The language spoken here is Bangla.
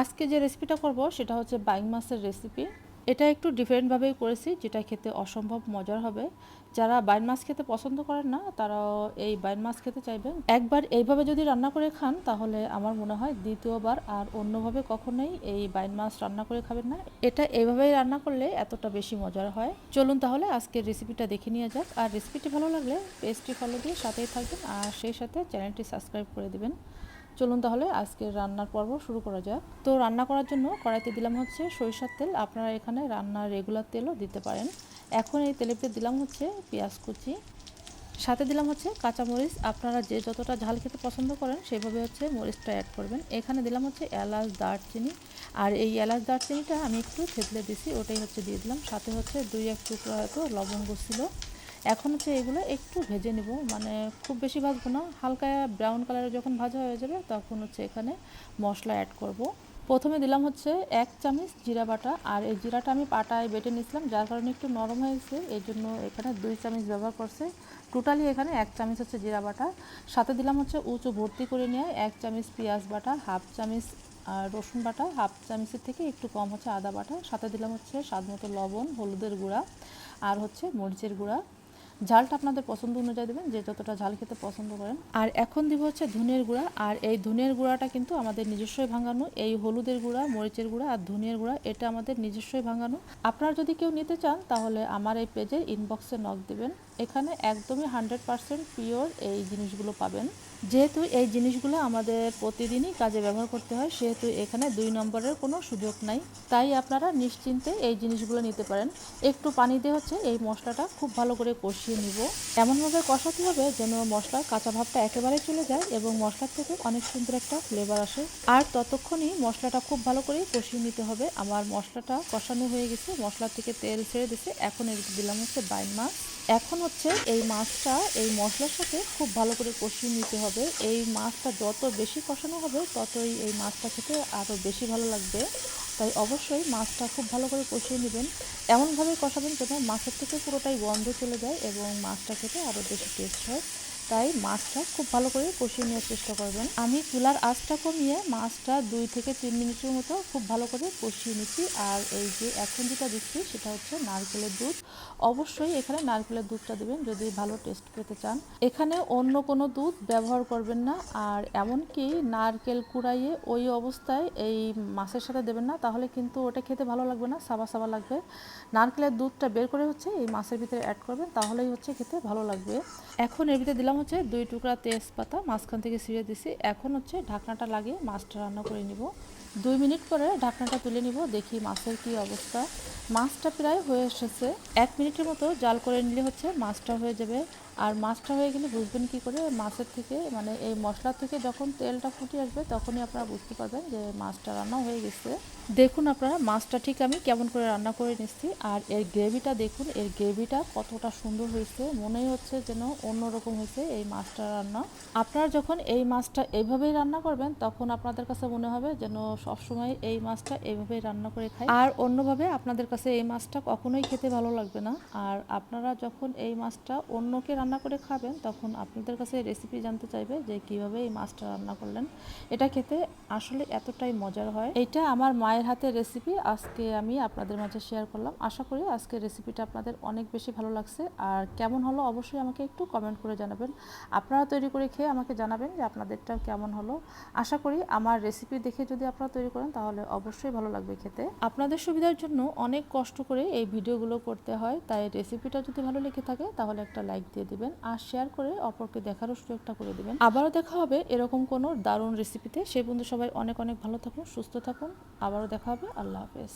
আজকে যে রেসিপিটা করব, সেটা হচ্ছে বাইং মাছের রেসিপি এটা একটু ডিফারেন্টভাবেই করেছি, যেটা খেতে অসম্ভব মজার হবে। যারা বাইন মাছ খেতে পছন্দ করেন না, তারাও এই বাইন মাছ খেতে চাইবেন। একবার এইভাবে যদি রান্না করে খান, তাহলে আমার মনে হয় দ্বিতীয়বার আর অন্যভাবে কখনোই এই বাইন মাছ রান্না করে খাবেন না। এটা এইভাবেই রান্না করলে এতটা বেশি মজার হয়। চলুন তাহলে আজকের রেসিপিটা দেখে নিয়ে যাক। আর রেসিপিটি ভালো লাগলে পেজটি ফলো দিয়ে সাথেই থাকবেন। আর সেই সাথে চ্যানেলটি সাবস্ক্রাইব করে দিবেন। চলুন তাহলে আজকের রান্নার পর্ব শুরু করা যাক। তো রান্না করার জন্য কড়াইতে দিলাম হচ্ছে সরিষার তেল। আপনারা এখানে রান্নার রেগুলার তেলও দিতে পারেন। এখন এই তেলেতে দিলাম হচ্ছে পেঁয়াজ কুচি। সাথে দিলাম হচ্ছে কাঁচামরিচ। আপনারা যে যতটা ঝাল খেতে পছন্দ করেন সেভাবে হচ্ছে মরিচটা অ্যাড করবেন। এখানে দিলাম হচ্ছে এলাচ, দারচিনি। আর এই এলাচ, দারচিনিটা আমি একটু থেতলে দিছি, ওটাই হচ্ছে দিয়ে দিলাম। সাথে হচ্ছে দুই এক টুকরা হয়তো লবঙ্গ ছিল। এখন হচ্ছে এগুলো একটু ভেজে নেব মানে খুব বেশি ভাজবো না। হালকা ব্রাউন কালারে যখন ভাজা হয়ে যাবে, তখন হচ্ছে এখানে মশলা অ্যাড করব। প্রথমে দিলাম হচ্ছে এক চামচ জিরা বাটা, আর এই জিরাটা আমি পাটায় বেটে নিয়েছিলাম, যার কারণে একটু নরম হয়েছে এই জন্য এখানে দুই চামচ ব্যবহার করছে। টোটালি এখানে এক চামচ হচ্ছে জিরা বাটা। সাথে দিলাম হচ্ছে উঁচু ভর্তি করে নিয়ে এক চামচ পেঁয়াজ বাটা, হাফ চামচ রসুন বাটা, হাফ চামচের থেকে একটু কম হচ্ছে আদা বাটা। সাথে দিলাম হচ্ছে স্বাদ মতো লবণ, হলুদের গুঁড়া, আর হচ্ছে মরিচের গুঁড়া। ঝালটা আপনাদের পছন্দ অনুযায়ী দেবেন, যে যতটা ঝাল খেতে পছন্দ করেন। আর এখন দিব হচ্ছে ধনের গুঁড়া, আর এই ধনের গুঁড়াটা কিন্তু আমাদের নিজস্বই ভাঙানো। এই হলুদের গুঁড়া, মরিচের গুঁড়া আর ধনিয়ার গুঁড়া, এটা আমাদের নিজস্বই ভাঙানো। আপনারা যদি কেউ নিতে চান, তাহলে আমার এই পেজের ইনবক্সে নক দেবেন। এখানে একদমই হান্ড্রেড পারসেন্ট পিওর এই জিনিসগুলো পাবেন। যেহেতু এই জিনিসগুলো আমাদের প্রতিদিনই কাজে ব্যবহার করতে হয়, সেহেতু এখানে দুই নম্বরের কোনো সুযোগ নাই। তাই আপনারা নিশ্চিন্তে এই জিনিসগুলো নিতে পারেন। একটু পানি দিয়ে হচ্ছে এই মশলাটা খুব ভালো করে কষিয়ে নিব। এমনভাবে কষাতে হবে যেন মশলার কাঁচা ভাবটা একেবারে চলে যায় এবং মশলার থেকে অনেক সুন্দর একটা ফ্লেভার আসে। আর ততক্ষণই মশলাটা খুব ভালো করে কষিয়ে নিতে হবে। আমার মশলাটা কষানো হয়ে গেছে মশলা থেকে তেল ছেড়ে দিছে এখন এর দিলাম হচ্ছে বাইন মাছ। এখন হচ্ছে এই মাছটা, এই মশলার সাথে খুব ভালো করে কষিয়ে নিতে হবে। এই মাছটা যত বেশি কষানো হবে, ততই এই মাছটা খেতে আরও বেশি ভালো লাগবে। তাই অবশ্যই মাছটা খুব ভালো করে কষিয়ে নেবেন। এমনভাবে কষাবেন যেন মাছের থেকে পুরোটাই গন্ধ চলে যায় এবং মাছটা খেতে আরও বেশি টেস্ট হয়। তাই মাছটা খুব ভালো করে কষিয়ে নেওয়ার চেষ্টা করবেন। আমি চুলার আঁচটা কমিয়ে মাছটা দুই থেকে তিন মিনিটের মতো খুব ভালো করে কষিয়ে নিচ্ছি। আর এই যে এখন যেটা দিচ্ছি সেটা হচ্ছে নারকেলের দুধ। অবশ্যই এখানে নারকেলের দুধটা দেবেন যদি ভালো টেস্ট পেতে চান। এখানে অন্য কোনো দুধ ব্যবহার করবেন না। আর এমনকি নারকেল কুড়াইয়ে ওই অবস্থায় এই মাছের সাথে দেবেন না। তাহলে কিন্তু ওটা খেতে ভালো লাগবে না, সাবা সাবা লাগবে। নারকেলের দুধটা বের করে হচ্ছে এই মাছের ভিতরে অ্যাড করবেন, তাহলেই হচ্ছে খেতে ভালো লাগবে। এখন এর ভিতরে দিলাম হচ্ছে দুই টুকরা তেজপাতা, মাঝখান থেকে ছিঁড়ে দিছি। এখন হচ্ছে ঢাকনাটা লাগিয়ে মাছটা রান্না করে নিব। দুই মিনিট পরে ঢাকনাটা তুলে নিব, দেখি মাছের কি অবস্থা। মাছটা প্রায় হয়ে এসেছে। এক মিনিটের মতো জাল করে নিলে হচ্ছে মাছটা হয়ে যাবে। আর মাছটা হয়ে গেলে বুঝবেন কি করে, মাছের থেকে মানে এই মশলা থেকে যখন তেলটা ফুটে আসবে তখনই আপনারা বুঝতে পারবেন যে মাছটা রান্না হয়ে গেছে। দেখুন আপনারা, মাছটা ঠিক আমি কেমন করে রান্না করে নিচ্ছি। আর এর গ্রেভিটা দেখুন, এর গ্রেভিটা কতটা সুন্দর হয়েছে। মনেই হচ্ছে যেন অন্যরকম হয়েছে এই মাছটা রান্না। আপনারা যখন এই মাছটা এইভাবেই রান্না করবেন, তখন আপনাদের কাছে মনে হবে যেন সবসময় এই মাছটা এইভাবেই রান্না করে খাই। আর অন্যভাবে আপনাদের কাছে এই মাছটা কখনোই খেতে ভালো লাগবে না। আর আপনারা যখন এই মাছটা অন্যকে রান্না করে খাবেন, তখন আপনাদের কাছে রেসিপি জানতে চাইবে যে কীভাবে এই মাছটা রান্না করলেন। এটা খেতে আসলে এতটাই মজার হয়। এটা আমার মায়ের হাতের রেসিপি আজকে আমি আপনাদের মাঝে শেয়ার করলাম। আশা করি আজকে রেসিপিটা আপনাদের অনেক বেশি ভালো লাগছে। আর কেমন হলো অবশ্যই আমাকে একটু কমেন্ট করে জানাবেন। আপনারা তৈরি করে খেয়ে আমাকে জানাবেন যে আপনাদেরটা কেমন হলো। আশা করি আমার রেসিপি দেখে যদি আপনারা তৈরি করেন, তাহলে অবশ্যই ভালো লাগবে খেতে। আপনাদের সুবিধার জন্য অনেক কষ্ট করে এই ভিডিওগুলো করতে হয়, তাই রেসিপিটা যদি ভালো লেগে থাকে, তাহলে একটা লাইক দিয়ে দিবেন আর শেয়ার করে অপরকে দেখারও সুযোগটা করে দিবেন। আবারও দেখা হবে এরকম কোনো দারুণ রেসিপিতে সেই বন্ধু সবাই অনেক অনেক ভালো থাকুন, সুস্থ থাকুন। আবারও দেখা হবে, আল্লাহ হাফেজ।